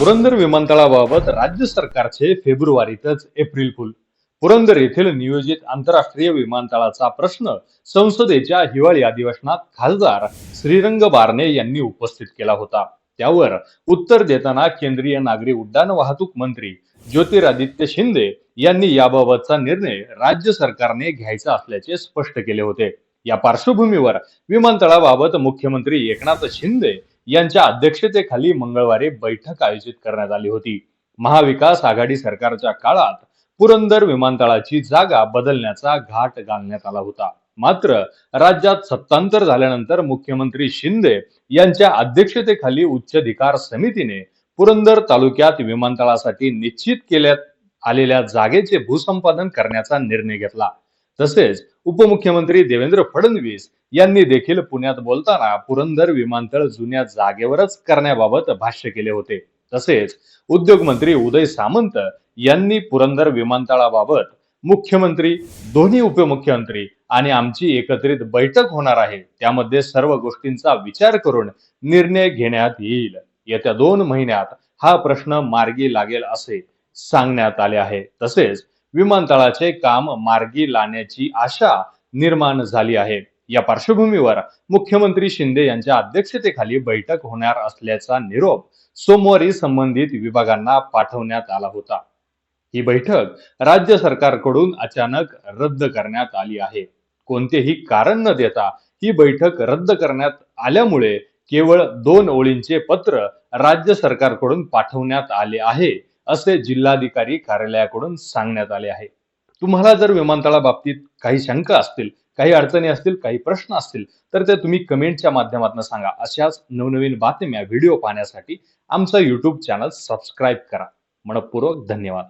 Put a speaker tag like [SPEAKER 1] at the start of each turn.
[SPEAKER 1] पुरंदर विमानतळाबाबत राज्य सरकारचे फेब्रुवारीतच April fool. Purandar येथील नियोजित आंतरराष्ट्रीय विमानतळाचा प्रश्न संसदेच्या हिवाळी अधिवेशनात खासदार श्रीरंग बारणे यांनी उपस्थित केला होता. त्यावर उत्तर देताना केंद्रीय नागरी उड्डाण वाहतूक मंत्री ज्योतिरादित्य शिंदे यांनी याबाबतचा निर्णय राज्य सरकारने घ्यायचा असल्याचे स्पष्ट केले होते. या पार्श्वभूमीवर विमानतळाबाबत मुख्यमंत्री एकनाथ शिंदे यांच्या अध्यक्षतेखाली मंगळवारी बैठक आयोजित करण्यात आली होती. महाविकास आघाडी सरकारच्या काळात पुरंदर विमानतळाची जागा बदलण्याचा घाट घालण्यात आला होता. मात्र राज्यात सत्तांतर झाल्यानंतर मुख्यमंत्री शिंदे यांच्या अध्यक्षतेखाली उच्चाधिकार समितीने पुरंदर तालुक्यात विमानतळासाठी निश्चित केल्यात आलेल्या जागेचे भूसंपादन करण्याचा निर्णय घेतला. तसेच उपमुख्यमंत्री देवेंद्र फडणवीस यांनी देखील पुण्यात बोलताना पुरंदर विमानतळ जुन्या जागेवरच करण्याबाबत भाष्य केले होते. तसेच उद्योग मंत्री उदय सामंत यांनी पुरंदर विमानतळाबाबत मुख्यमंत्री दोन्ही उपमुख्यमंत्री आणि आमची एकत्रित बैठक होणार आहे. त्यामध्ये सर्व गोष्टींचा विचार करून निर्णय घेण्यात येईल. येत्या दोन महिन्यात हा प्रश्न मार्गी लागेल असे सांगण्यात आले आहे. तसेच विमानतळाचे काम मार्गी लाण्याची आशा निर्माण झाली आहे. या पार्श्वभूमीवर मुख्यमंत्री शिंदे यांच्या अध्यक्षतेखाली बैठक होणार असल्याचा निरोप सोमवारी संबंधित विभागांना पाठवण्यात आला होता. ही बैठक राज्य सरकारकडून अचानक रद्द करण्यात आली आहे. कोणतेही कारण न देता ही बैठक रद्द करण्यात आल्यामुळे केवळ दोन ओळींचे पत्र राज्य सरकारकडून पाठवण्यात आले आहे. असे जिल्हाधिकारी कार्यालयाकडून सांगण्यात आले आहे. तुम्हाला जर विमानतळाबाबतीत काही शंका असतील काही अडचणी असतील काही प्रश्न असतील तर ते तुम्ही कमेंटच्या माध्यमातून सांगा. अशाच नवनवीन बातम्या व्हिडिओ पाहण्यासाठी आमचा युट्यूब चॅनल सबस्क्राईब करा. मनपूर्वक धन्यवाद.